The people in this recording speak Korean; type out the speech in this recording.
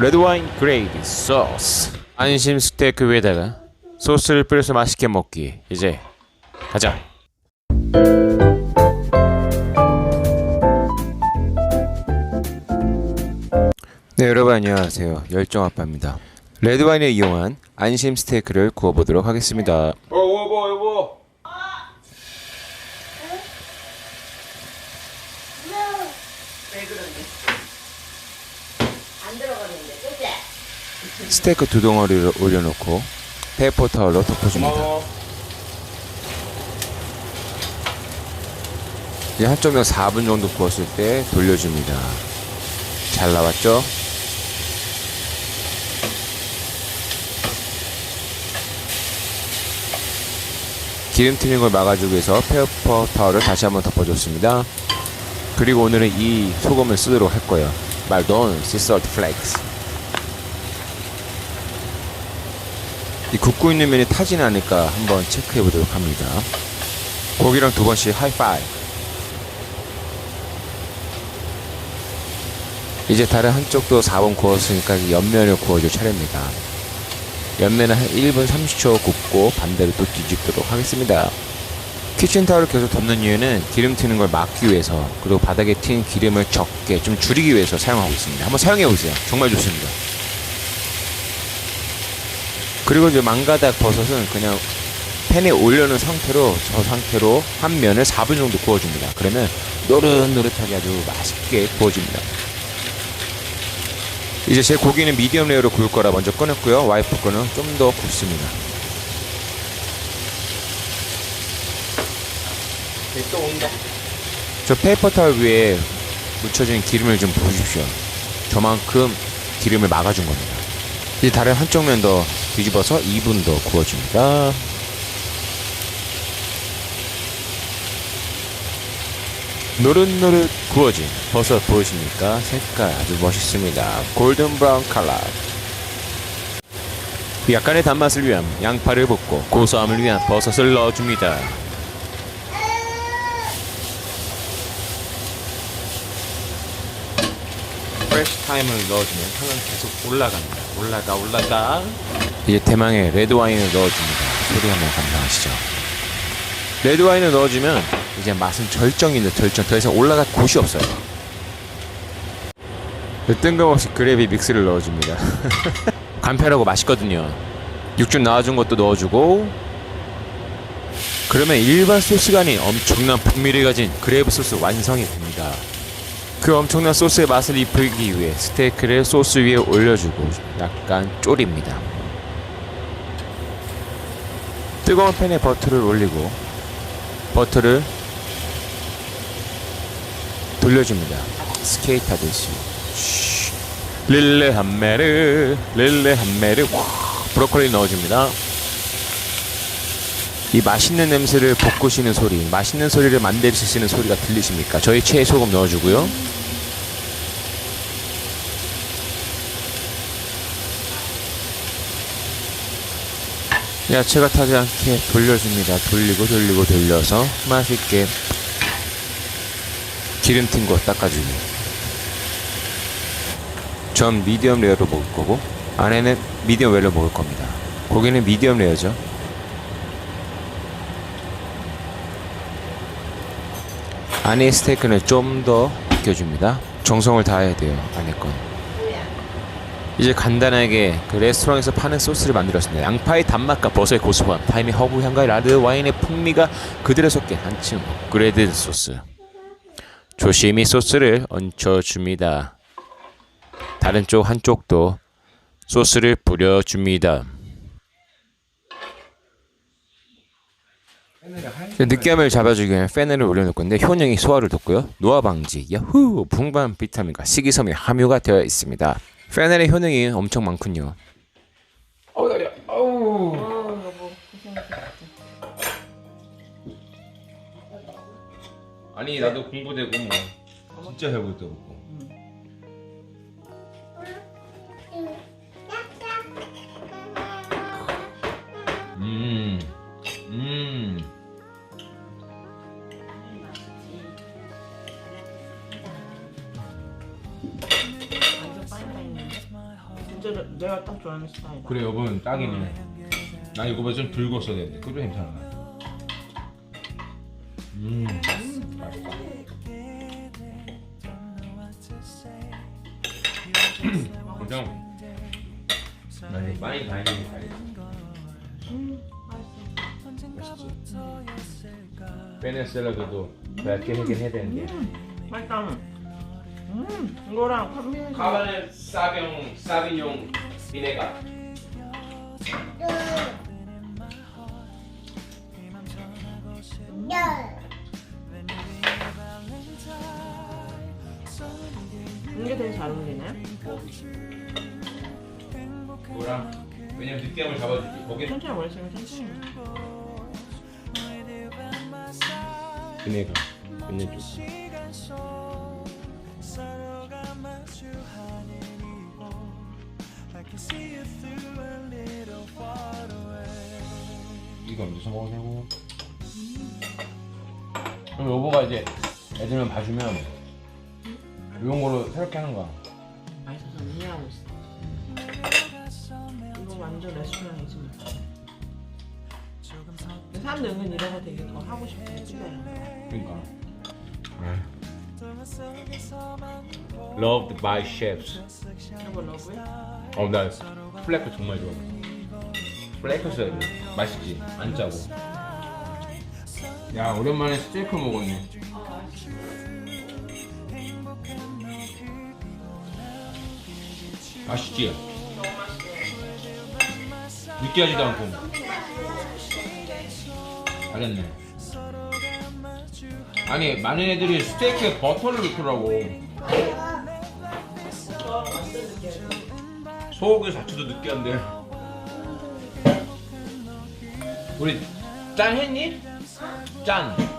레드와인 그레이비 소스 안심 스테이크 위에다가 소스를 뿌려서 맛있게 먹기. 이제 가자. 네 여러분 안녕하세요. 열정아빠입니다. 레드와인을 이용한 안심 스테이크를 구워보도록 하겠습니다 어 여보 여보 안 들어가는데, 그치? 스테이크 두 덩어리를 올려놓고 페이퍼 타월로 덮어줍니다. 이제 한쪽면 4분 정도 구웠을 때 돌려줍니다. 잘 나왔죠? 기름 튀는 걸 막아주기 위해서 페이퍼 타월을 다시 한번 덮어줬습니다. 그리고 오늘은 이 소금을 쓰도록 할 거예요 시설트 플렉스 이 굽고 있는 면이 타진 않을까 한번 체크해 보도록 합니다. 고기랑 두 번씩 하이파이. 이제 다른 한쪽도 4번 구웠으니까 옆면을 구워줄 차례입니다. 옆면은 한 1분 30초 굽고 반대로 또 뒤집도록 하겠습니다. 키친타올을 계속 덮는 이유는 기름 튀는 걸 막기 위해서 그리고 바닥에 튄 기름을 적게 좀 줄이기 위해서 사용하고 있습니다. 한번 사용해 보세요. 정말 좋습니다. 그리고 이제 망가닥 버섯은 그냥 팬에 올려놓은 상태로 저 상태로 한 면을 4분 정도 구워줍니다. 그러면 노릇노릇하게 아주 맛있게 구워집니다. 이제 제 고기는 미디엄 레어로 구울 거라 먼저 꺼냈고요. 와이프 거는 좀 더 굽습니다. 또 온다. 저 페이퍼 타월 위에 묻혀진 기름을 좀 보십시오. 저만큼 기름을 막아준 겁니다. 이제 다른 한쪽 면 더 뒤집어서 2분 더 구워줍니다. 노릇노릇 구워진 버섯 보이십니까? 색깔 아주 멋있습니다. 골든 브라운 컬러. 약간의 단맛을 위한 양파를 볶고 고소함을 위한 버섯을 넣어줍니다. 프레시 타임을 넣어주면 향은 계속 올라갑니다. 올라가 올라가. 이제 대망의 레드 와인을 넣어줍니다. 소리 한번 감상하시죠. 레드 와인을 넣어주면 이제 맛은 절정인데 절정. 더 이상 올라갈 곳이 없어요. 뜬금없이 그래비 믹스를 넣어줍니다. 간편하고 맛있거든요. 육즙 나와준 것도 넣어주고. 그러면 일반 소스가 아닌 엄청난 풍미를 가진 그레이브 소스 완성이 됩니다. 그 엄청난 소스의 맛을 입히기 위해 스테이크를 소스 위에 올려주고 약간 졸입니다. 뜨거운 팬에 버터를 올리고 버터를 돌려줍니다. 스케이트 하듯이. 쉬. 릴레 한메르, 릴레 한메르, 와, 브로콜리 넣어줍니다. 이 맛있는 냄새를 볶으시는 소리, 맛있는 소리를 만드시는 소리가 들리십니까? 저희 체에 소금 넣어주고요. 야채가 타지 않게 돌려줍니다. 돌리고 돌리고 돌려서 맛있게 기름 튄 거 닦아주기. 전 미디엄 레어로 먹을 거고 안에는 미디엄 웰로 먹을 겁니다. 고기는 미디엄 레어죠. 안에 스테이크는 좀 더 익혀줍니다. 정성을 다해야 돼요. 안에 건. 이제 간단하게 그 레스토랑에서 파는 소스를 만들었습니다. 양파의 단맛과 버섯의 고소함, 타임의 허브 향과 라드 와인의 풍미가 그대로 섞인 한층 업그레이드 소스. 조심히 소스를 얹혀줍니다. 다른 쪽 한쪽도 소스를 뿌려줍니다. 느끼함을 잡아주기 위해 페널을 올려놓을 건데 효능이 소화를 돕고요. 노화 방지, 야후, 풍부한 비타민과 식이섬유 함유가 되어 있습니다. 페넬의 효능이 엄청 많군요. 어우 다리야. 어우. 어, 여보, 고생했어. 아니 나도 공부되고 뭐 진짜 해보겠다고. 음, 진짜 내가 딱 좋아하는 스타일이다. 그래 여보는 딱이네. 나 이거보다 좀 붉었어야 되는데. 그래도 괜찮아. 음. 맛있다. 그냥 많이 많이 다니는 음, 맛있어. 맛있지? 베네수엘라도 얇게 하긴 해야 되는데. 맛있다. 음, 이거랑 콤비네이션. 카바네 사비용 사비뇽 비네가 이게 되게 잘 어울리네. 뭐랑 왜냐면 느끼함을 잡아주지 거기 천천히 원래처럼 천천히. 비네가 몇년 쪽 이거 언제 먹어도 되고 그럼 여보가 이제 애들만 봐주면 이런 거로 새롭게 하는 거야 맛있어서 이해하고 있어. 이거 완전 레스토랑이지 뭐. 근데 사람들 은근 이런 거 되게 더 하고 싶어. 그래. 그러니까 Loved by chefs 이거 러브해? 어 나 플래크 정말 좋아 플래크 써야 돼 맛있지? 안 짜고. 야 오랜만에 스테이크 먹었네. 맛있지? 느끼하지도 않고. 잘했네. 아니 많은 애들이 스테이크에 버터를 넣더라고 소고기 자체도 느끼한데 우리 짠 했니? 짠